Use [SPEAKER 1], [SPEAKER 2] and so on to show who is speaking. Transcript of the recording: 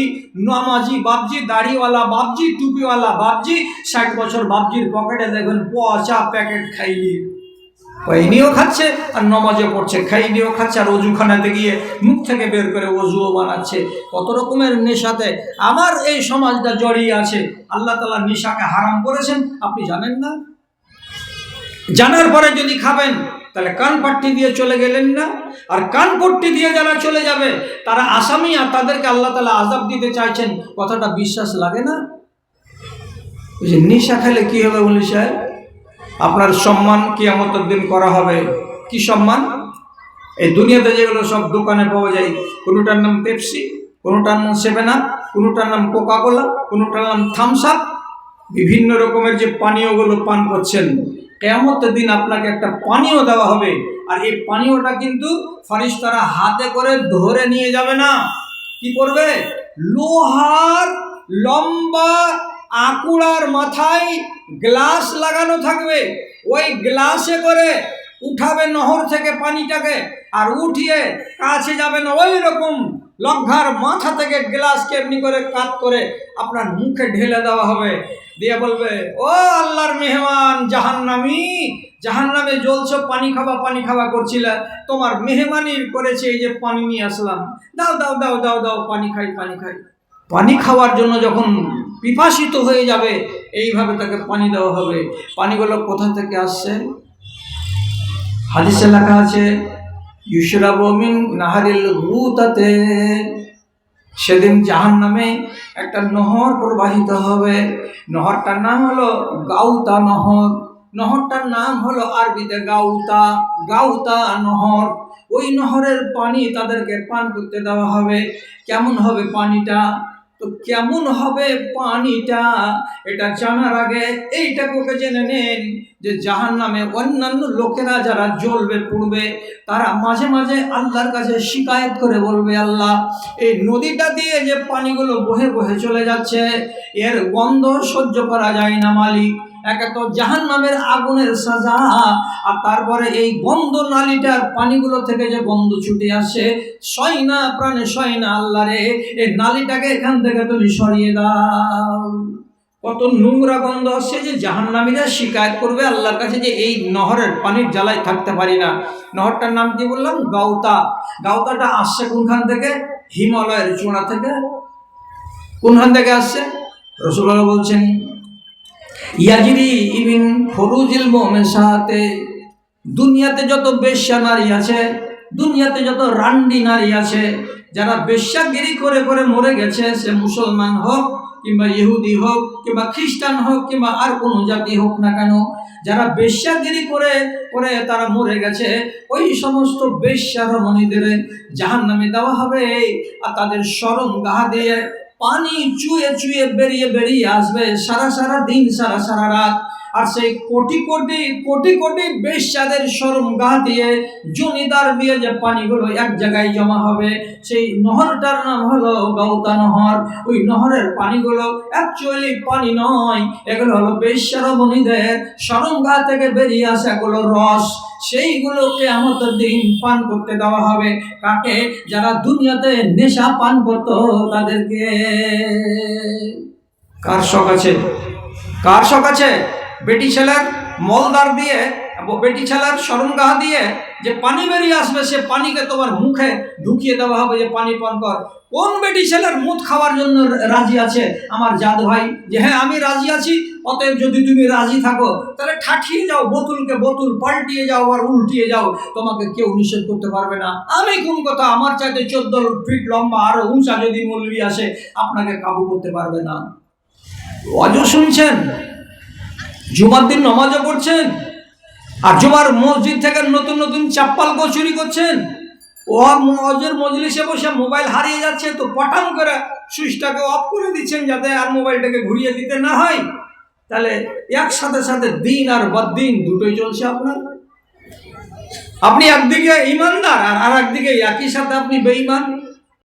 [SPEAKER 1] বাবজি নামাজি বাবজি দাড়িওয়ালা বাবজি টুপিওয়ালা বাবজি ষাট বছর বাবজির পকেটে দেখবেন পচা প্যাকেট খাইনি। পাইনিও খাচ্ছে আর নমাজও পড়ছে, খাইনিও খাচ্ছে আর অজুখানাতে গিয়ে মুখ থেকে বের করে অজুও বানাচ্ছে। কত রকমের নেশাতে আমার এই সমাজটা জড়িয়ে আছে। আল্লাহ তালা নেশাকে হারাম করেছেন, আপনি জানেন না? জানার পরে যদি খাবেন তাহলে কান পাট্টি দিয়ে চলে গেলেন না। আর কান পট্টি দিয়ে যারা চলে যাবে, তারা আসামি আর তাদেরকে আল্লাহ তালা আজাব দিতে চাইছেন। কথাটা বিশ্বাস লাগে না? যে নেশা খেলে কী হবে বলি সাহেব? আপনার সম্মান কিয়ামতের দিন করা হবে। কি সম্মান? এই দুনিয়াতে যেগুলো সব দোকানে পাওয়া যায়, কোনোটার নাম পেপসি, কোনোটার নাম সেভেন আপ, কোনোটার নাম কোকা কোলা কোনোটার নাম থামস আপ, বিভিন্ন রকমের যে পানীয়গুলো পান করছেন কেয়ামতের দিন আপনাকে একটা পানীয় দেওয়া হবে। আর এই পানীয়টা কিন্তু ফারিস্তারা হাতে করে ধরে নিয়ে যাবে না। কি করবে? লোহার লম্বা আকুড়ার মাথায় গ্লাস লাগানো থাকবে। ওই গ্লাসে করে উঠাবে নহর থেকে পানিটাকে আর উঠিয়ে কাছে যাবে না। ওই রকম লজ্ঞার মাথা থেকে গ্লাসকে এমনি করে কাত করে আপনার মুখে ঢেলে দেওয়া হবে। দিয়ে বলবে, ও আল্লাহর মেহমান জাহান্নামি, জাহান্নামে জ্বলছ, পানি খাবা, পানি খাওয়া করছিলে। তোমার মেহমানির করেছে এই যে পানি নিয়ে আসলাম। দাও দাও দাও দাও দাও, পানি খাই পানি খাই। পানি খাওয়ার জন্য যখন পিপাসিত হয়ে যাবে, এইভাবে তাকে পানি দেওয়া হবে। পানিগুলো কোথা থেকে আসছে? হাদিসে লেখা আছে ইউসরাবু মিন নাহারিল গুতাতে। সেদিন জাহান নামে একটা নহর প্রবাহিত হবে। নহরটার নাম হলো গাউতা নহর। নহরটার নাম হলো আরবিতে গাউতা। গাউতা নহর। ওই নহরের পানি তাদেরকে পান করতে দেওয়া হবে। কেমন হবে পানিটা? তো কেমন হবে পানিটা? এটা জানার আগে এইটাকে কোকে জেনে নেন যে জাহান নামে অন্যান্য লোকেরা যারা জ্বলবে, পড়বে, তারা মাঝে মাঝে আল্লাহর কাছে শিকায়ত করে বলবে, আল্লাহ, এই নদীটা দিয়ে যে পানিগুলো বহে বহে চলে যাচ্ছে, এর গন্ধ সহ্য করা যায় না, মালিক। একে তো জাহান নামের আগুনের সাজা। আর তারপরে এই গন্ধ নালিটার পানিগুলো থেকে যে গন্ধ ছুটে আসে সয় না প্রাণে সয় না আল্লাহ রে, এই নালিটাকে এখান থেকে তুমি সরিয়ে দাও। কত নোংরা গন্ধ আসছে যে জাহান্নামীরা শিকায়ত করবে আল্লাহর কাছে যে এই নহরের পানির জ্বালায় থাকতে পারি না। নহরটার নাম কি বললাম? গাউতা। গাউতাটা আসছে কোনখান থেকে? হিমালয়ের চূড়া থেকে। কোনখান থেকে আসছে? রসুল্লাহ বলছেন ইয়াজিরি ইবিন ফরুজিল মোমেশাতে দুনিয়াতে যত বেশ্যা নারী আছে, দুনিয়াতে যত রান্ডি নারী আছে, যারা বেশ্যাগিরি করে করে মরে গেছে, সে মুসলমান হোক কিংবা ইহুদি হোক কিংবা খ্রিস্টান হোক কিংবা আর কোনো জাতি হোক না কেন, যারা বেশ্যাগিরি করে করে তারা মরে গেছে, ওই সমস্ত বেশ্যা রমণীদের জাহান নামে দেওয়া হবে, আর তাদের স্মরণ গাহা দিয়ে পানি চুয়ে চুয়ে বেরিয়ে বেরিয়ে আসবে, সারা সারা দিন, সারা সারা রাত। আর সেই কোটি কোটি কোটি কোটি বেশ্যাদের সরম গা দিয়ে জমিদার দিয়ে যে পানিগুলো এক জায়গায় জমা হবে, সেই নহরটার নাম হলো গৌতা নহর। ওই নহরের পানিগুলো অ্যাকচুয়ালি পানি নয়, এগুলো হলো বেশ্যারমণীদের সরম গা থেকে বেরিয়ে আসে এগুলো রস। সেইগুলোকে আমাদের দিন পান করতে দেওয়া হবে। কাকে? যারা দুনিয়াতে নেশা পান করতো, তাদেরকে। কার শখ আছে? কার শখ আছে? বেটি ছেলের মলদার দিয়ে বেটি ছেলের সরমগাহ দিয়ে যে পানি বেরিয়ে আসবে, সে পানিকে তোমার মুখে ঢুকিয়ে দেওয়া হবে যে পানি পান কর। কোন বেটি ছেলের মুখ খাওয়ার জন্য রাজি আছে? আমার জাদু ভাই যে হ্যাঁ আমি রাজি আছি। অতএব যদি তুমি রাজি থাকো, তাহলে ঠাঠিয়ে যাও, বোতলকে বোতল, পাল্টিয়ে যাও আর উল্টিয়ে যাও। তোমাকে কেউ নিষেধ করতে পারবে না। আমি কোন কথা? আমার চাইতে চোদ্দ ফিট লম্বা আরও উঁচা যদি মৌলবি আসে, আপনাকে কাবু করতে পারবে না। অজ শুনছেন? জুমার দিন নমাজও পড়ছেন? আর জুমার মসজিদ থেকে নতুন নতুন চাপ্পাল চুরি করছেন? ও মজের মজলিসে বসে মোবাইল হারিয়ে যাচ্ছে, তো পটাম করে সুইচটাকে অফ করে দিচ্ছেন যাতে আর মোবাইলটাকে ঘুরিয়ে দিতে না হয়। তাহলে একসাথে সাথে দিন আর বদিন দুটোই চলছে আপনার। আপনি একদিকে ইমানদার আর আর একদিকে একই সাথে আপনি বেঈমান।